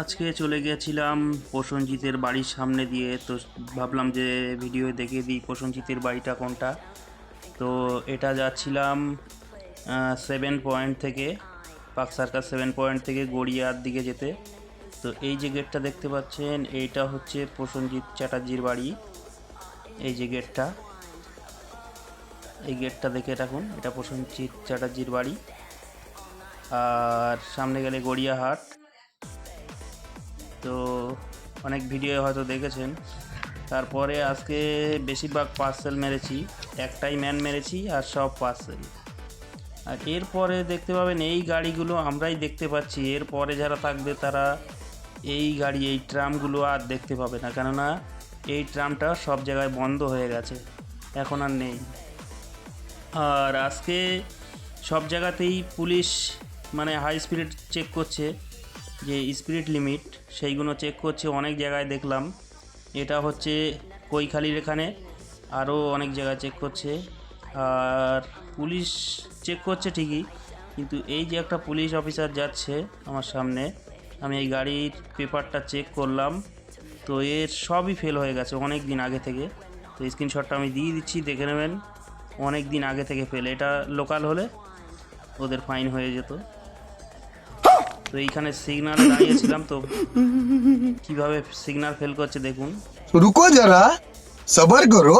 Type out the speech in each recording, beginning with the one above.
আজকে চলে গিয়েছিলাম প্রসঞ্জিতের বাড়ির সামনে দিয়ে। তো ভাবলাম যে ভিডিও দেখে দিই প্রসঞ্জিতের বাড়িটা কোনটা। তো এটা যাচ্ছিলাম সেভেন পয়েন্ট থেকে, পাক সার্কাস সেভেন পয়েন্ট থেকে গড়িয়ার দিকে যেতে। তো এই যে গেটটা দেখতে পাচ্ছেন, এইটা হচ্ছে প্রসঞ্জিৎ চ্যাটার্জির বাড়ি। এই যে গেটটা এই গেটটা দেখে রাখুন এটা প্রসঞ্জিৎ চ্যাটার্জির বাড়ি। আর সামনে গেলে গড়িয়াহাট। তো অনেক ভিডিও হয়তো দেখেছেন। তারপরে আজকে বেশিরভাগ পার্সেল মেরেছি, একটাই ম্যান মেরেছি আর সব পার্সেল আর এরপরে দেখতে পাবেন এই গাড়িগুলো আমরাই দেখতে পাচ্ছি। এরপরে যারা থাকবে তারা এই গাড়ি, এই ট্রামগুলো আর দেখতে পাবে না। কেননা এই ট্রামটা সব জায়গায় বন্ধ হয়ে গেছে। এখন আর নেই। আর আজকে সব জায়গাতেই পুলিশ মানে হাই স্পিড চেক করছে। যে স্পিড লিমিট, সেইগুলো চেক করছে, অনেক জায়গায় দেখলাম। এটা হচ্ছে কৈখালির এখানে, আরও অনেক জায়গায় চেক করছে। আর পুলিশ চেক করছে ঠিকই, কিন্তু এই যে একটা পুলিশ অফিসার যাচ্ছে আমার সামনে, আমি এই গাড়ির পেপারটা চেক করলাম, তো এর সবই ফেল হয়ে গেছে অনেক দিন আগে থেকে। তো স্ক্রিনশটটা আমি দিয়ে দিচ্ছি, দেখে নেবেন, অনেক দিন আগে থেকে ফেল এটা লোকাল হলে ওদের ফাইন হয়ে যেত। তো এইখানে সিগনাল দাঁড়িয়েছিলাম তো। কীভাবে সিগনাল ফেল করছে দেখুন। রুকো যারা সবার করো।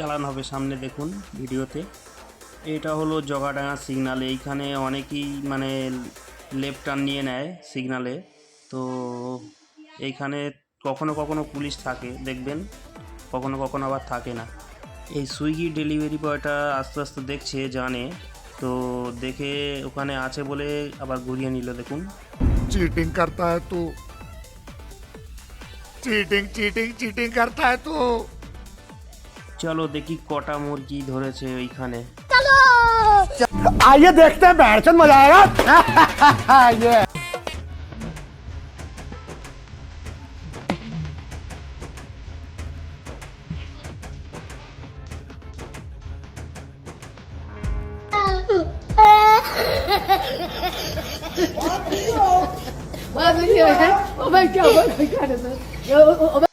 চালান হবে সামনে দেখুন ভিডিওতে। এটা হলো জগাডাঙ্গা সিগনাল এইখানে অনেকেই মানে লেফট টার্ন নিয়ে নেয় সিগনালে তো এইখানে কখনো কখনো পুলিশ থাকে দেখবেন। কখনো কখনো আবার থাকে না। এই সুইগি ডেলিভারি বয়টা আস্তে আস্তে দেখছে জানে। তো দেখে ওখানে আছে বলে আবার ঘুরিয়ে নিল দেখুন। চিটিং করতা হ্যায় তো। চিটিং চিটিং চিটিং করতা হ্যায় তো। চলো দেখি কটা মুরগি ধরেছে ওইখানে। চলো! আইয়ে দেখতে হ্যায় মজা আয়েগা Vad gör jag? Vad gör jag? Vad gör jag?